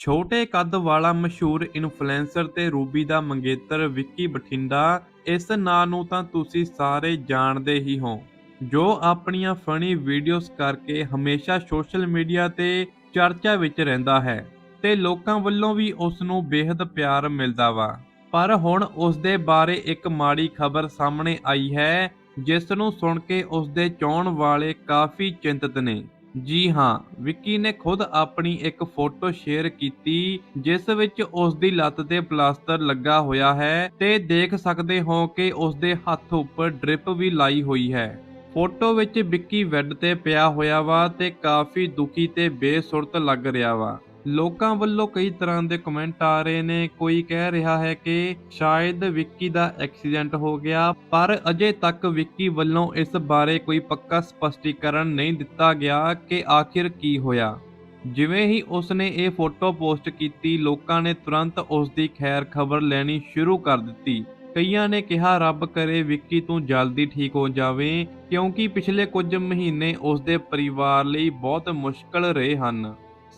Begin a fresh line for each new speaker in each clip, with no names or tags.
ਛੋਟੇ ਕੱਦ ਵਾਲਾ ਮਸ਼ਹੂਰ ਇਨਫਲੂਐਂਸਰ ਤੇ ਰੂਬੀ ਦਾ ਮੰਗੇਤਰ ਵਿੱਕੀ ਬਠਿੰਡਾ, ਇਸ ਨਾਂ ਨੂੰ ਤਾਂ ਤੁਸੀਂ ਸਾਰੇ ਜਾਣਦੇ ਹੀ ਹੋ। ਜੋ ਆਪਣੀਆਂ ਫਨੀ ਵੀਡੀਓਜ਼ ਕਰਕੇ ਹਮੇਸ਼ਾ ਸੋਸ਼ਲ ਮੀਡੀਆ ਤੇ ਚਰਚਾ ਵਿੱਚ ਰਹਿੰਦਾ ਹੈ ਤੇ ਲੋਕਾਂ ਵੱਲੋਂ ਵੀ ਉਸ ਨੂੰ ਬੇहद ਪਿਆਰ ਮਿਲਦਾ ਵਾ। ਪਰ ਹੁਣ ਉਸ ਦੇ ਬਾਰੇ ਇੱਕ ਮਾੜੀ ਖਬਰ ਸਾਹਮਣੇ ਆਈ ਹੈ, ਜਿਸ ਨੂੰ ਸੁਣ ਕੇ ਉਸ ਦੇ ਚਾਹਣ ਵਾਲੇ ਕਾਫੀ ਚਿੰਤਤ ਨੇ। ਜੀ ਹਾਂ, ਵਿੱਕੀ ਨੇ ਖੁਦ ਆਪਣੀ ਇੱਕ ਫੋਟੋ ਸ਼ੇਅਰ ਕੀਤੀ, ਜਿਸ ਵਿੱਚ ਉਸ ਦੀ ਲੱਤ ਤੇ ਪਲਾਸਟਰ ਲੱਗਾ ਹੋਇਆ ਹੈ ਤੇ ਦੇਖ ਸਕਦੇ ਹੋ ਕਿ ਉਸ ਦੇ ਹੱਥ ਉੱਪਰ ਡ੍ਰਿਪ ਵੀ ਲਾਈ ਹੋਈ ਹੈ। ਫੋਟੋ ਵਿੱਚ ਵਿੱਕੀ ਬੈੱਡ ਤੇ ਪਿਆ ਹੋਇਆ ਵਾ ਤੇ ਕਾਫੀ ਦੁਖੀ ਤੇ ਬੇਸੁਰਤ ਲੱਗ ਰਿਹਾ ਵਾ। ਲੋਕਾਂ ਵੱਲੋਂ ਕਈ ਤਰ੍ਹਾਂ ਦੇ ਕਮੈਂਟ ਆ ਰਹੇ ਨੇ। ਕੋਈ ਕਹਿ ਰਿਹਾ ਹੈ ਕਿ ਸ਼ਾਇਦ ਵਿੱਕੀ ਦਾ ਐਕਸੀਡੈਂਟ ਹੋ ਗਿਆ, ਪਰ ਅਜੇ ਤੱਕ ਵਿੱਕੀ ਵੱਲੋਂ ਇਸ ਬਾਰੇ ਕੋਈ ਪੱਕਾ ਸਪਸ਼ਟੀਕਰਨ ਨਹੀਂ ਦਿੱਤਾ ਗਿਆ ਕਿ ਆਖਿਰ ਕੀ ਹੋਇਆ। ਜਿਵੇਂ ਹੀ ਉਸਨੇ ਇਹ ਫੋਟੋ ਪੋਸਟ ਕੀਤੀ, ਲੋਕਾਂ ਨੇ ਤੁਰੰਤ ਉਸ ਦੀ ਖੈਰ ਖਬਰ ਲੈਣੀ ਸ਼ੁਰੂ ਕਰ ਦਿੱਤੀ। ਕਈਆਂ ਨੇ ਕਿਹਾ, ਰੱਬ ਕਰੇ ਵਿੱਕੀ ਤੂੰ ਜਲਦੀ ਠੀਕ ਹੋ ਜਾਵੇਂ, ਕਿਉਂਕਿ ਪਿਛਲੇ ਕੁਝ ਮਹੀਨੇ ਉਸ ਦੇ ਪਰਿਵਾਰ ਲਈ ਬਹੁਤ ਮੁਸ਼ਕਲ ਰਹੇ ਹਨ।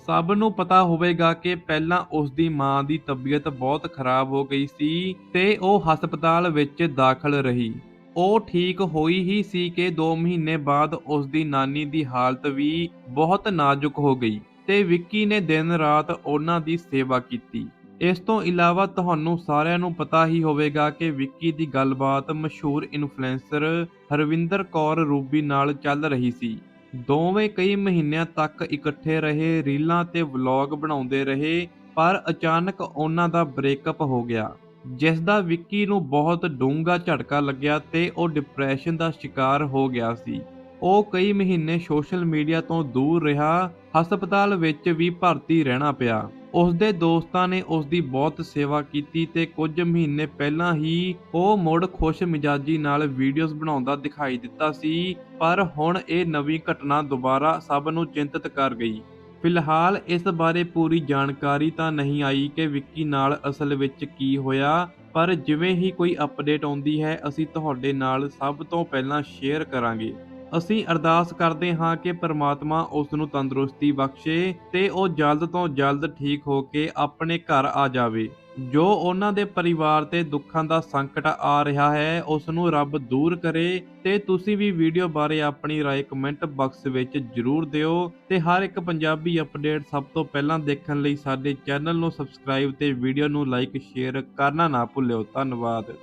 ਸਭ ਨੂੰ ਪਤਾ ਹੋਵੇਗਾ ਕਿ ਪਹਿਲਾਂ ਉਸ ਦੀ ਮਾਂ ਦੀ ਤਬੀਅਤ ਬਹੁਤ ਖਰਾਬ ਹੋ ਗਈ ਸੀ ਤੇ ਉਹ ਹਸਪਤਾਲ ਵਿੱਚ ਦਾਖਲ ਰਹੀ। ਉਹ ਠੀਕ ਹੋਈ ਹੀ ਸੀ ਕਿ 2 ਮਹੀਨੇ ਬਾਅਦ ਉਸ ਦੀ ਨਾਨੀ ਦੀ ਹਾਲਤ ਵੀ ਬਹੁਤ ਨਾਜ਼ੁਕ ਹੋ ਗਈ ਤੇ ਵਿੱਕੀ ਨੇ ਦਿਨ ਰਾਤ ਉਹਨਾਂ ਦੀ ਸੇਵਾ ਕੀਤੀ। ਇਸ ਤੋਂ ਇਲਾਵਾ ਤੁਹਾਨੂੰ ਸਾਰਿਆਂ ਨੂੰ ਪਤਾ ਹੀ ਹੋਵੇਗਾ ਕਿ ਵਿੱਕੀ ਦੀ ਗੱਲਬਾਤ ਮਸ਼ਹੂਰ ਇਨਫਲੂਐਂਸਰ ਹਰਵਿੰਦਰ ਕੌਰ ਰੂਬੀ ਨਾਲ ਚੱਲ ਰਹੀ ਸੀ। ਦੋਵੇਂ ਕਈ ਮਹੀਨਿਆਂ ਤੱਕ ਇਕੱਠੇ ਰਹੇ, ਰੀਲਾਂ ਤੇ ਵਲੌਗ ਬਣਾਉਂਦੇ ਰਹੇ, ਪਰ ਅਚਾਨਕ ਉਹਨਾਂ ਦਾ ਬ੍ਰੇਕਅਪ ਹੋ ਗਿਆ, ਜਿਸ ਦਾ ਵਿੱਕੀ ਨੂੰ ਬਹੁਤ ਡੂੰਘਾ ਝਟਕਾ ਲੱਗਿਆ ਤੇ ਉਹ ਡਿਪਰੈਸ਼ਨ ਦਾ ਸ਼ਿਕਾਰ ਹੋ ਗਿਆ ਸੀ। ਉਹ ਕਈ ਮਹੀਨੇ ਸੋਸ਼ਲ ਮੀਡੀਆ ਤੋਂ ਦੂਰ ਰਿਹਾ, ਹਸਪਤਾਲ ਵਿੱਚ ਵੀ ਭਰਤੀ ਰਹਿਣਾ ਪਿਆ। ਉਸਦੇ ਦੋਸਤਾਂ ਨੇ ਉਸਦੀ ਬਹੁਤ ਸੇਵਾ ਕੀਤੀ ਤੇ ਕੁਝ ਮਹੀਨੇ ਪਹਿਲਾਂ ਹੀ ਉਹ ਮੁੜ ਖੁਸ਼ ਮਿਜਾਜੀ ਨਾਲ ਵੀਡੀਓਜ਼ ਬਣਾਉਂਦਾ ਦਿਖਾਈ ਦਿੱਤਾ ਸੀ, ਪਰ ਹੁਣ ਇਹ ਨਵੀਂ ਘਟਨਾ ਦੁਬਾਰਾ ਸਭ ਨੂੰ ਚਿੰਤਤ ਕਰ ਗਈ। ਫਿਲਹਾਲ ਇਸ ਬਾਰੇ ਪੂਰੀ ਜਾਣਕਾਰੀ ਤਾਂ ਨਹੀਂ ਆਈ ਕਿ ਵਿੱਕੀ ਨਾਲ ਅਸਲ ਵਿੱਚ ਕੀ ਹੋਇਆ, ਪਰ ਜਿਵੇਂ ਹੀ ਕੋਈ ਅਪਡੇਟ ਆਉਂਦੀ ਹੈ, ਅਸੀਂ ਤੁਹਾਡੇ ਨਾਲ ਸਭ ਤੋਂ ਪਹਿਲਾਂ ਸ਼ੇਅਰ ਕਰਾਂਗੇ। ਅਸੀਂ ਅਰਦਾਸ ਕਰਦੇ ਹਾਂ ਕਿ ਪ੍ਰਮਾਤਮਾ ਉਸ ਨੂੰ ਤੰਦਰੁਸਤੀ ਬਖਸ਼ੇ ਤੇ ਉਹ ਜਲਦ ਤੋਂ ਜਲਦ ਠੀਕ ਹੋ ਕੇ ਆਪਣੇ ਘਰ ਆ ਜਾਵੇ ਜੋ ਉਹਨਾਂ ਦੇ ਪਰਿਵਾਰ ਤੇ ਦੁੱਖਾਂ ਦਾ ਸੰਕਟ ਆ ਰਿਹਾ ਹੈ ਉਸ ਨੂੰ ਰੱਬ ਦੂਰ ਕਰੇ ਤੇ ਤੁਸੀਂ ਵੀ ਵੀਡੀਓ ਬਾਰੇ ਆਪਣੀ رائے ਕਮੈਂਟ ਬਾਕਸ ਵਿੱਚ ਜਰੂਰ ਦਿਓ ਤੇ ਹਰ ਇੱਕ ਪੰਜਾਬੀ ਅਪਡੇਟ ਸਭ ਤੋਂ ਪਹਿਲਾਂ ਦੇਖਣ ਲਈ ਸਾਡੇ ਚੈਨਲ ਨੂੰ ਸਬਸਕ੍ਰਾਈਬ ਤੇ ਵੀਡੀਓ ਨੂੰ ਲਾਈਕ ਸ਼ੇਅਰ ਕਰਨਾ ਨਾ ਭੁੱਲਿਓ ਧੰਨਵਾਦ